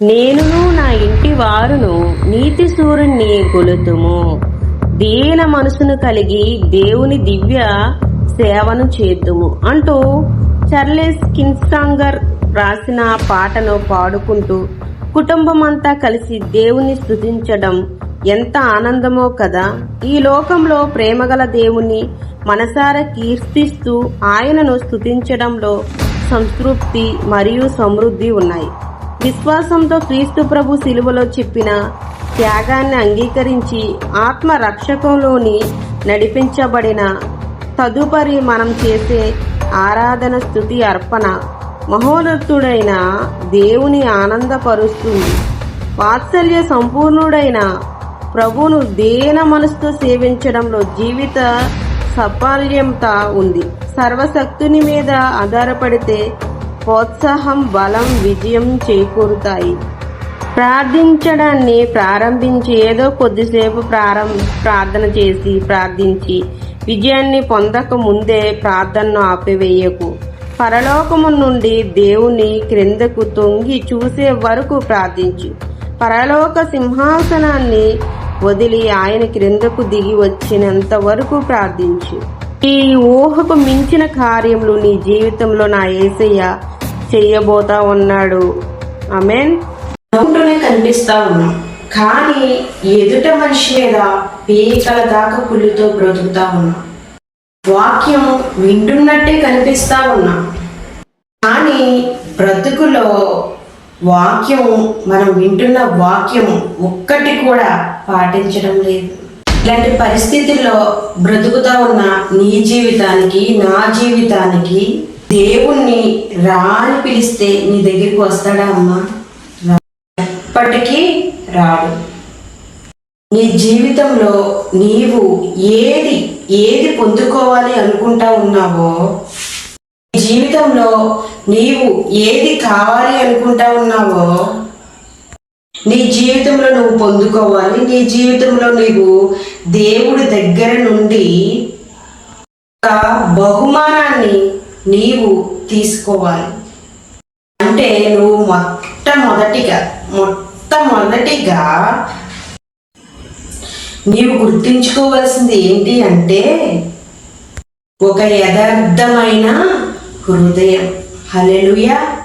నేనును నా ఇంటి వారును నీతి సూర్యుణ్ణి కొలుతుము దీన మనసును కలిగి దేవుని దివ్య సేవను చేద్దుము అంటూ చర్లెస్ కిన్సాంగర్ రాసిన పాటను పాడుకుంటూ కుటుంబం అంతా కలిసి దేవుని స్థుతించడం ఎంత ఆనందమో కదా. ఈ లోకంలో ప్రేమగల దేవుని మనసారా కీర్తిస్తూ ఆయనను స్థుతించడంలో సంతృప్తి మరియు సమృద్ధి ఉన్నాయి. విశ్వాసంతో క్రీస్తు ప్రభు శిలువలో చెప్పిన త్యాగాన్ని అంగీకరించి ఆత్మ రక్షకంలోని నడిపించబడిన తదుపరి మనం చేసే ఆరాధన స్థుతి అర్పణ మహోన్నతుడైన దేవుని ఆనందపరుస్తుంది. వాత్సల్య సంపూర్ణుడైన ప్రభును దేన మనసుతో సేవించడంలో జీవిత సఫల్యంత ఉంది. సర్వశక్తుని మీద ఆధారపడితే ప్రోత్సాహం బలం విజయం చేకూరుతాయి. ప్రార్థించడాన్ని ప్రారంభించి ఏదో కొద్దిసేపు ప్రారం ప్రార్థన చేసి ప్రార్థించి విజయాన్ని పొందక ముందే ప్రార్థనను ఆపివేయకు. పరలోకము నుండి దేవుని క్రిందకు తొంగి చూసే వరకు ప్రార్థించు. పరలోక సింహాసనాన్ని వదిలి ఆయన క్రిందకు దిగి వచ్చినంత వరకు ప్రార్థించు. ఈ ఊహకు మించిన కార్యములు నీ జీవితంలో నా ఏసయ్య చెయ్యబోతా ఉన్నాడు. ఆమెన్. నవ్వుతూనే కనిపిస్తా ఉన్నాం. కానీ ఎదుట మనిషి మీద పీకల దాకా పులితో బ్రతుకుతా ఉన్నాం. వాక్యం వింటున్నట్టే కనిపిస్తా ఉన్నాం. కానీ బ్రతుకులో వాక్యం మనం వింటున్న వాక్యం ఒక్కటి కూడా పాటించడం లేదు. ఇలాంటి పరిస్థితుల్లో బ్రతుకుతా ఉన్న నీ జీవితానికి నా జీవితానికి దేవుణ్ణి రా అని పిలిస్తే నీ దగ్గరికి వస్తాడా అమ్మా? ఎప్పటికీ రాడు. నీ జీవితంలో నీవు ఏది ఏది పొందుకోవాలి అనుకుంటా ఉన్నావో నీ జీవితంలో నీవు ఏది కావాలి అనుకుంటా ఉన్నావో నీ జీవితంలో నువ్వు పొందుకోవాలి. నీ జీవితంలో నీవు దేవుడి దగ్గర నుండి ఒక బహుమానాన్ని నీవు తీసుకోవాలి. అంటే నువ్వు మొట్టమొదటిగా మొట్టమొదటిగా నీవు గుర్తించుకోవాల్సింది ఏంటి అంటే ఒక యథార్థమైన హృదయం. హలెలుయా